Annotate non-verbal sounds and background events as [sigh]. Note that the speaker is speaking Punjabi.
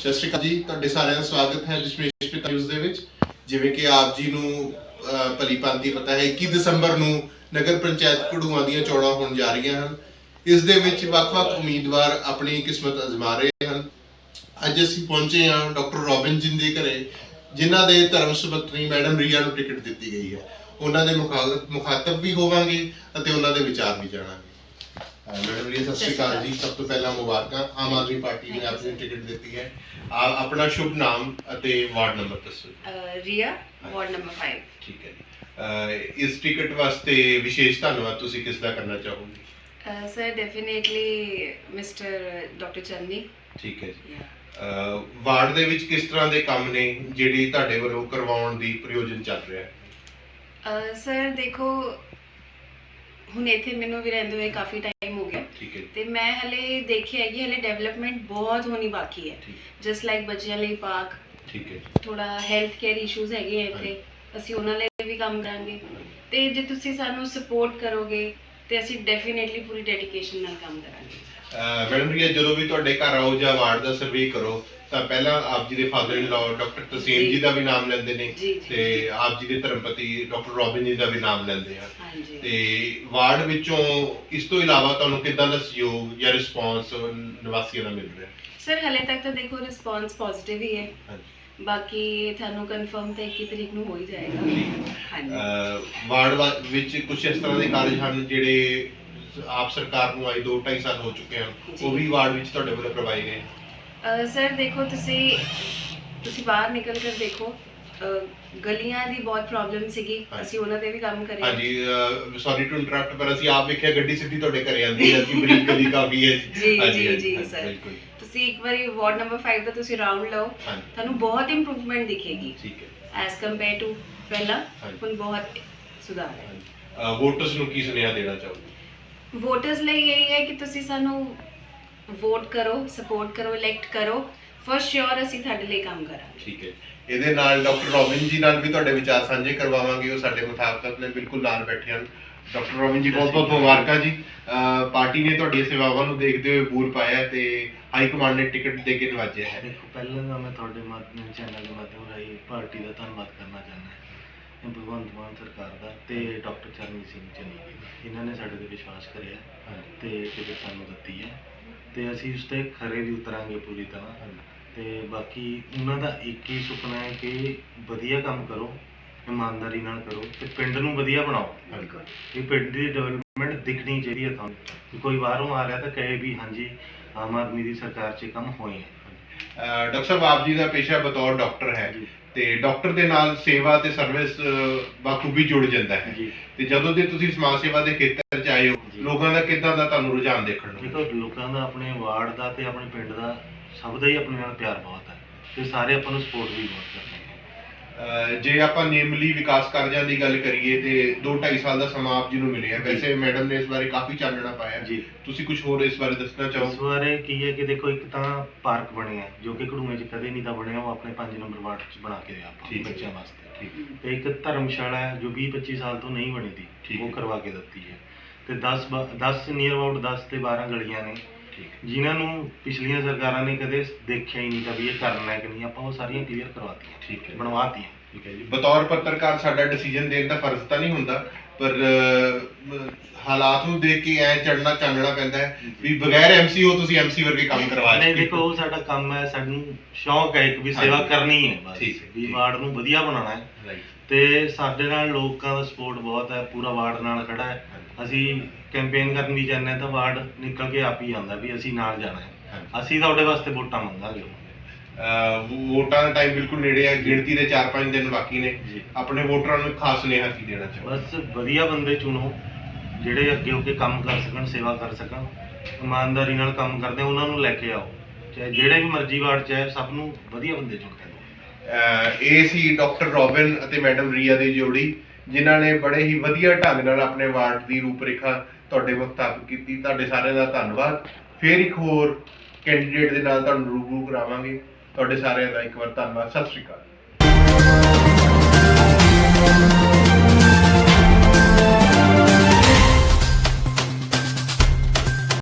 ਸਤਿ ਸ਼੍ਰੀ ਅਕਾਲ ਜੀ ਤੁਹਾਡੇ ਸਾਰਿਆਂ ਦਾ ਸਵਾਗਤ ਹੈ ਦਸ਼ਮੇਸ਼ ਪਿਤਾ ਨਿਊਜ਼ ਦੇ ਵਿੱਚ। ਜਿਵੇਂ ਕਿ ਆਪ ਜੀ ਨੂੰ ਅਹ, ਪਤਾ ਹੈ 21 ਦਸੰਬਰ ਨੂੰ ਨਗਰ ਪੰਚਾਇਤ ਘੜੂਆਂ ਦੀਆਂ ਚੋਣਾਂ ਹੋਣ ਜਾ ਰਹੀਆਂ ਹਨ। ਇਸ ਦੇ ਵਿੱਚ ਵੱਖ-ਵੱਖ ਉਮੀਦਵਾਰ ਆਪਣੀ ਕਿਸਮਤ ਅਜ਼ਮਾ ਰਹੇ ਹਨ। ਅੱਜ ਅਸੀਂ ਪਹੁੰਚੇ ਹਾਂ ਡਾਕਟਰ ਰੋਬਿਨ ਜੀ ਦੇ ਘਰੇ ਜਿਨ੍ਹਾਂ ਦੇ ਧਰਮ ਸੁਪਤਨੀ ਮੈਡਮ ਰੀਆ ਨੂੰ ਟਿਕਟ ਦਿੱਤੀ ਗਈ ਹੈ। ਉਹਨਾਂ ਦੇ ਮੁਖਾਤਬ ਵੀ ਹੋਵਾਂਗੇ ਅਤੇ ਉਹਨਾਂ ਦੇ ਵਿਚਾਰ ਵੀ ਜਾਣਾਂਗੇ। ਮੈਡਮ ਰੀਆ ਸਤਿ ਸ਼੍ਰੀ ਅਕਾਲ ਜੀ ਸਭ ਤੋਂ ਪਹਿਲਾਂ ਮੁਬਾਰਕਾਂ ਆਮ ਆਦਮੀ ਪਾਰਟੀ ਨੇ ਆਪਣੀ ਟਿਕਟ ਦਿੱਤੀ ਹੈ ਆ ਆਪਣਾ ਸ਼ੁਭ ਨਾਮ ਅਤੇ ਵਾਰਡ ਨੰਬਰ ਦੱਸੋ ਰੀਆ ਵਾਰਡ ਨੰਬਰ 5 ਠੀਕ ਹੈ ਜੀ ਇਸ ਟਿਕਟ ਵਾਸਤੇ ਵਿਸ਼ੇਸ਼ ਧੰਨਵਾਦ ਤੁਸੀਂ ਕਿਸ ਦਾ ਕਰਨਾ ਚਾਹੋਗੇ sir definitely mister doctor Channi ਠੀਕ ਹੈ ਜੀ ਵਾਰਡ ਦੇ ਵਿੱਚ ਕਿਸ ਤਰ੍ਹਾਂ ਦੇ ਕੰਮ ਨੇ ਜਿਹੜੀ ਤੁਹਾਡੇ ਵੱਲੋਂ ਕਰਵਾਉਣ ਦੀ ਪ੍ਰਯੋਜਨ ਚੱਲ ਰਿਹਾ ਹੈ ਸਰ ਦੇਖੋ ਹੁਣ ਇੱਥੇ ਮੈਨੂੰ ਵੀ ਰਹਿੰਦੇ ਹੋਏ ਕਾਫੀ ਟਾਈਮ ਹੋ ਗਿਆ। ਠੀਕ ਹੈ ਤੇ ਮੈਂ ਹਲੇ ਦੇਖਿਆ ਹੈ ਕਿ ਹਲੇ ਡਿਵੈਲਪਮੈਂਟ ਬਹੁਤ ਹੋਣੀ ਬਾਕੀ ਹੈ। ਜਸਟ ਲਾਈਕ ਬੱਚਿਆਂ ਲਈ ਪਾਰਕ ਠੀਕ ਹੈ ਥੋੜਾ ਹੈਲਥ ਕੇਅਰ ਇਸ਼ੂਜ਼ ਹੈਗੇ ਆ ਇੱਥੇ। ਅਸੀਂ ਉਹਨਾਂ ਲਈ ਵੀ ਕੰਮ ਕਰਾਂਗੇ। ਤੇ ਜੇ ਤੁਸੀਂ ਸਾਨੂੰ ਸਪੋਰਟ ਕਰੋਗੇ ਤੇ ਅਸੀਂ ਡੈਫੀਨੇਟਲੀ ਪੂਰੀ ਡੈਡੀਕੇਸ਼ਨ ਨਾਲ ਕੰਮ ਕਰਾਂਗੇ। ਮੈਡਮ ਜੀ ਜਦੋਂ ਵੀ ਤੁਹਾਡੇ ਘਰ ਆਓ ਜਾਂ ਵਾਰਡ ਦਾ ਸਰਵੇ ਕਰੋ ਤਾਂ ਪਹਿਲਾਂ ਆਪ ਜੀ ਦੇ father in law doctor Tasim ji. ਦਾ ਵੀ ਨਾਮ ਲੈਂਦੇ ਨੇ ਜੀ ਜੀ। ਤੇ ਆਪ ਜੀ ਦੇ ਧਰਮਪਤੀ ਡਾਕਟਰ ਰੋਬਿਨ ਜੀ ਦਾ ਵੀ ਨਾਮ ਲੈਂਦੇ ਆ। ਹਾਂਜੀ। ਤੇ ਵਾਰਡ ਵਿੱਚੋਂ ਇਸ ਤੋਂ ਇਲਾਵਾ ਤੁਹਾਨੂੰ ਕਿੱਦਾਂ ਦਾ ਸਹਿਯੋਗ ਜਾਂ ਰਿਸਪੌਂਸ ਨਿਵਾਸੀਆਂ ਦਾ ਮਿਲ ਰਿਹਾ? ਸਰ ਹਲੇ ਤੱਕ ਤਾਂ ਦੇਖੋ ਰਿਸਪੌਂਸ ਪੋਜ਼ਿਟਿਵ ਹੀ ਹੈ। ਹਾਂਜੀ। ਬਾਕੀ ਤੁਹਾਨੂੰ ਕਨਫਰਮ ਤੇ 21 ਤਰੀਕ ਨੂੰ ਹੋ ਹੀ ਜਾਏਗਾ। ਹਾਂਜੀ। ਅਹ ਵਾਰਡ ਵਾ- ਵਿੱਚ ਕੁਝ ਇਸ ਤਰ੍ਹਾਂ ਦੇ ਕਾਰਜ ਹਨ ਜਿਹੜੇ ਆਪ ਸਰਕਾਰ ਨੂੰ ਆਏ 2 2.5 ਸਾਲ ਹੋ ਚੁੱਕੇ ਹਨ। ਜੀ। ਉਹ ਵੀ ਵਾਰਡ ਵਿੱਚ ਤੁਹਾਡੇ ਵੱਲੋਂ ਕਰਵਾਏ ਗਏ। ਸਰ ਦੇਖੋ ਤੁਸੀਂ ਤੁਸੀਂ ਬਾਹਰ ਨਿਕਲ ਕਰ ਦੇਖੋ ਅਹ ਗਲੀਆਂ ਦੀ ਬਹੁਤ ਪ੍ਰੋਬਲਮ ਸੀਗੀ। ਹਾਂਜੀ। ਅਸੀਂ ਉਹਨਾਂ ਤੇ ਵੀ ਕੰਮ ਕਰੇ। ਹਾਂਜੀ ਸੌਰੀ ਟੂ ਇੰਟਰਰਪਟ ਪਰ ਅਸੀਂ ਆਪ ਵੇਖਿਆ ਗੱਡੀ ਸਿੱਧੀ ਤੁਹਾਡੇ ਘਰੇ ਆਉਂਦੀ ਹੈ ਕਿ ਬਰੀਕ ਗਲੀ ਕਾਫੀ ਹੈ। ਜੀ [laughs] ਜੀ ਜੀ ਹਾਂਜੀ, ਸਰ ਬਿਲਕੁਲ। ਤੁਸੀਂ ਇੱਕ ਵਾਰੀ ਵਾਰਡ ਨੰਬਰ 5 ਦਾ ਤੁਸੀਂ ਰਾਉਂਡ ਲਓ। ਹਾਂਜੀ। ਤੁਹਾਨੂੰ ਬਹੁਤ ਇੰਪਰੂਵਮੈਂਟ ਦਿਖੇਗੀ। ਠੀਕ ਹੈ। ਐਸ ਕੰਪੇਅਰ ਟੂ ਪਹਿਲਾਂ ਹਾਂਜੀ। ਹੁਣ ਬਹੁਤ ਸੁਧਾਰ ਹੈ। ਵੋਟਰਸ ਨੂੰ ਕੀ ਸੁਨੇਹਾ ਦੇਣਾ ਚਾਹੋਗੇ? ਵੋਟਰਸ ਲਈ ਇਹ ਹੈ ਕਿ ਤੁਸੀਂ ਸਾਨੂੰ ਵੋਟ ਕਰੋ ਸਪੋਰਟ ਕਰੋ ਇਲੈਕਟ ਕਰੋ ਫॉर ਸ਼ੋਰ ਅਸੀਂ ਤੁਹਾਡੇ ਲਈ ਕੰਮ ਕਰਾਂਗੇ। ਠੀਕ ਹੈ। ਇਹਦੇ ਨਾਲ ਡਾਕਟਰ ਰੋਬਿਨ ਜੀ ਨਾਲ ਵੀ ਤੁਹਾਡੇ ਵਿਚਾਰ ਸਾਂਝੇ ਕਰਵਾਵਾਂਗੇ ਉਹ ਸਾਡੇ ਮੁਤਾਬਕ ਨੇ ਬਿਲਕੁਲ ਨਾਲ ਬੈਠੇ ਹਨ। ਡਾਕਟਰ ਰੋਬਿਨ ਜੀ ਬਹੁਤ ਬਹੁਤ ਮੁਬਾਰਕਾਂ ਜੀ। ਪਾਰਟੀ ਨੇ ਤੁਹਾਡੀਆਂ ਸੇਵਾਵਾਂ ਨੂੰ ਦੇਖਦੇ ਹੋਏ ਬੂਰ ਪਾਇਆ ਤੇ ਹਾਈ ਕਮਾਂਡ ਨੇ ਟਿਕਟ ਦੇ ਕੇ ਨਵਾਜਿਆ ਹੈ। ਦੇਖੋ ਪਹਿਲਾਂ ਤਾਂ ਮੈਂ ਤੁਹਾਡੇ ਮਾਧਿਅਮ ਚੈਨਲ ਦੇ ਮਾਧਿਅਮ ਰਾਹੀਂ ਪਾਰਟੀ ਦਾ ਧੰਨਵਾਦ ਕਰਨਾ ਚਾਹੁੰਦਾ ਹਾਂ। ਭਗਵੰਤ ਮਾਨ ਸਰਕਾਰ ਦਾ ਤੇ ਡਾਕਟਰ ਚਰਨਜੀਤ ਸਿੰਘ ਚੰਨੀ ਜੀ ਦਾ। ਇਹਨਾਂ ਨੇ ਸਾਡੇ ਤੇ ਵਿਸ਼ਵਾਸ ਕਰਿਆ ਤੇ ਟਿਕਟ ਸਾਨੂੰ ਦਿੱਤੀ ਹੈ। ਤੇ ਅਸੀਂ ਉਸ ਤੇ ਖਰੇ ਵੀ ਉਤਰਾਂਗੇ ਪੂਰੀ ਤਰ੍ਹਾਂ। ਤੇ ਬਾਕੀ ਉਹਨਾਂ ਦਾ ਇੱਕ ਹੀ ਸੁਪਨਾ ਹੈ ਕਿ ਵਧੀਆ ਕੰਮ ਕਰੋ ਇਮਾਨਦਾਰੀ ਨਾਲ ਕਰੋ ਤੇ ਪਿੰਡ ਨੂੰ ਵਧੀਆ ਬਣਾਓ। ਇਹ ਪਿੰਡ ਦੀ ਡਿਵੈਲਪਮੈਂਟ ਦਿਖਣੀ ਚਾਹੀਦੀ ਹੈ ਤੁਹਾਨੂੰ। ਕਿ ਕੋਈ ਬਾਹਰੋਂ ਆ ਰਿਹਾ ਤਾਂ ਕਹੇ ਵੀ ਹਾਂਜੀ ਆਮ ਆਦਮੀ ਦੀ ਸਰਕਾਰ 'ਚ ਇਹ ਕੰਮ ਹੋਏ ਹੈ। ਡਾਕਟਰ ਸਾਹਿਬ ਆਪ ਜੀ ਦਾ ਪੇਸ਼ਾ ਬਤੌਰ ਡਾਕਟਰ ਹੈ ਤੇ ਡਾਕਟਰ ਦੇ ਨਾਲ ਸੇਵਾ ਤੇ ਸਰਵਿਸ ਬਾਖੂਬੀ ਜੁੜ ਜਾਂਦਾ ਹੈ। ਤੇ ਜਦੋਂ ਦੇ ਤੁਸੀਂ ਸਮਾਜ ਸੇਵਾ ਦੇ ਖੇਤਰ 'ਚ ਆਏ ਹੋ। ਲੋਕਾਂ ਦਾ ਕਿੱਦਾਂ ਦਾ ਤੁਹਾਨੂੰ ਰੁਝਾਨ ਦੇਖਣ ਨੂੰ ਦੇਖੋ ਲੋਕਾਂ ਦਾ ਆਪਣੇ ਵਾਰਡ ਦਾ ਤੇ ਆਪਣੇ ਪਿੰਡ ਦਾ ਸਭ ਦਾ ਹੀ ਆਪਣੇ ਨਾਲ ਪਿਆਰ ਬਹੁਤ ਹੈ। ਤੇ ਸਾਰੇ ਆਪਾਂ ਨੂੰ ਸਪੋਰਟ ਵੀ ਬਹੁਤ ਕਰਦੇ ਜੇ ਆਪਾਂ ਨੇਮਲੀ ਵਿਕਾਸ ਕਾਰਜਾਂ ਦੀ ਗੱਲ ਕਰੀਏ ਤੇ 2.5 ਸਾਲ ਦਾ ਸਮਾਂ ਆਪ ਜੀ ਨੂੰ ਮਿਲਿਆ। ਵੈਸੇ ਮੈਡਮ ਨੇ ਇਸ ਬਾਰੇ ਕਾਫੀ ਚਾਨਣਾ ਪਾਇਆ। ਜੀ। ਤੁਸੀਂ ਕੁਝ ਹੋਰ ਇਸ ਬਾਰੇ ਦੱਸਣਾ ਇਸ ਚਾਹੋ ਬਾਰੇ ਕੀ ਹੈ ਕਿ ਦੇਖੋ ਇੱਕ ਤਾਂ ਪਾਰਕ ਬਣਿਆ ਜੋ ਕਿ ਘੜੂਏ 'ਚ ਕਦੇ ਨਹੀਂ ਤਾਂ ਬਣਿਆ ਉਹ ਆਪਣੇ 5 ਨੰਬਰ ਵਾਰਡ 'ਚ ਬਣਾ ਕੇ ਦਿਆ ਆਪਾਂ। ਬੱਚਿਆਂ ਵਾਸਤੇ। ਠੀਕ। ਤੇ ਇੱਕ ਧਰਮਸ਼ਾਲਾ ਹੈ ਜੋ 20 25 ਸਾਲ ਤੋਂ ਨਹੀਂ ਬਣੀ ਸੀ ਉਹ। ਕਰਵਾ ਕੇ ਦਿੱਤੀ ਹੈ। ਤੇ 10 ਬ- 10 ਨੀਅਰ ਅਬਾਊਟ 10 ਤੇ 12 ਗਲੀਆਂ ਨੇ। ਜਿਨ੍ਹਾਂ ਨੂੰ ਪਿਛਲੀਆਂ ਸਰਕਾਰਾਂ ਨੇ ਕਦੇ ਦੇਖਿਆ ਹੀ ਨਹੀਂ ਤਾਂ ਵੀ ਇਹ ਕਰਨਾ ਹੈ ਕਿ ਨਹੀਂ ਆਪਾਂ ਉਹ ਸਾਰੀਆਂ ਕਲੀਅਰ ਕਰਵਾਤੀਆਂ ਠੀਕ ਹੈ। ਬਣਵਾਤੀਆਂ। ਠੀਕ ਹੈ ਜੀ। ਬਤੌਰ ਪੱਤਰਕਾਰ ਸਾਡਾ ਡਿਸੀਜਨ ਦੇਣ ਦਾ ਫਰਜ਼ ਤਾਂ ਨਹੀਂ ਹੁੰਦਾ ਪਰ ਹਾਲਾਤ ਨੂੰ ਦੇਖ ਕੇ ਐ ਚੜਨਾ ਚਾਨਣਾ ਪੈਂਦਾ ਹੈ ਵੀ ਬਗੈਰ ਐਮਸੀਓ ਤੁਸੀਂ ਐਮਸੀ ਵਰਗੇ ਕੰਮ ਕਰਵਾ ਨਹੀਂ ਦੇਖੋ ਉਹ ਸਾਡਾ ਕੰਮ ਹੈ ਸਾਨੂੰ ਸ਼ੌਂਕ ਹੈ ਇੱਕ ਵੀ ਸੇਵਾ। ਕਰਨੀ ਹੈ ਬਸ ਠੀਕ ਹੈ, ਵੀ ਠੀਕ। ਵਾਰਡ ਨੂੰ ਵਧੀਆ ਬਣਾਉਣਾ ਹੈ. ਤੇ ਸਾਡੇ ਨਾਲ ਲੋਕਾਂ ਦਾ ਸਪੋਰਟ ਬਹੁਤ ਹੈ ਪੂਰਾ ਵਾਰਡ ਨਾਲ ਖੜਾ ਹੈ ਅਸੀਂ ਕੈਂਪੇਨ ਕਰਨ ਵੀ ਜਾਂਦੇ ਹਾਂ ਤਾਂ ਵਾਰਡ ਨਿਕਲ ਕੇ ਆਪ ਹੀ ਆਉਂਦਾ ਵੀ ਅਸੀਂ ਨਾਲ ਜਾਣਾ ਹੈ ਹਾਂਜੀ। ਅਸੀਂ ਤੁਹਾਡੇ ਵਾਸਤੇ ਵੋਟਾਂ ਮੰਗਾਂਗੇ ਵੋਟਾਂ ਦਾ ਟਾਈਮ ਬਿਲਕੁਲ ਨੇੜੇ ਹੈ ਗਿਣਤੀ ਦੇ 4-5 ਦਿਨ ਬਾਕੀ ਨੇ। ਜੀ। ਆਪਣੇ ਵੋਟਰਾਂ ਨੂੰ ਇੱਕ ਖਾਸ ਸੁਨੇਹਾ ਕੀ ਦੇਣਾ ਚਾਹੋ ਬਸ ਵਧੀਆ ਬੰਦੇ ਚੁਣੋ ਜਿਹੜੇ ਅੱਗੇ ਹੋ ਕੇ ਕੰਮ ਕਰ ਸਕਣ ਸੇਵਾ ਕਰ ਸਕਣ ਇਮਾਨਦਾਰੀ ਨਾਲ ਕੰਮ ਕਰਦੇ ਆ, ਉਹਨਾਂ ਨੂੰ ਲੈ ਕੇ ਆਓ। ਚਾਹੇ ਜਿਹੜੇ ਵੀ ਮਰਜ਼ੀ ਵਾਰਡ ਚ ਹੈ ਸਭ ਨੂੰ ਵਧੀਆ ਬੰਦੇ ਚੁਣ ਕੇ ਦਿਓ। ਅਹ ਇਹ ਸੀ ਡਾਕਟਰ ਰੋਬਿਨ ਅਤੇ ਮੈਡਮ ਰੀਆ ਦੀ ਜੋੜੀ ਜਿਨ੍ਹਾਂ ਨੇ ਬੜੇ ਹੀ ਵਧੀਆ ਢੰਗ ਨਾਲ ਆਪਣੇ ਵਾਰਡ ਦੀ ਰੂਪਰੇਖਾ ਤੁਹਾਡੇ ਮੁਤਾਬਕ ਕੀਤੀ। ਤੁਹਾਡੇ ਸਾਰਿਆਂ ਦਾ ਧੰਨਵਾਦ। ਫੇਰ ਇੱਕ ਹੋਰ ਕੈਂਡੀਡੇਟ ਦੇ ਨਾਲ ਤੁਹਾਨੂੰ ਰੂਬਰੂ ਕਰਾਵਾਂਗੇ। ਤੁਹਾਡੇ ਸਾਰਿਆਂ ਦਾ ਇੱਕ ਵਾਰ ਧੰਨਵਾਦ। ਸਤਿ ਸ਼੍ਰੀ ਅਕਾਲ।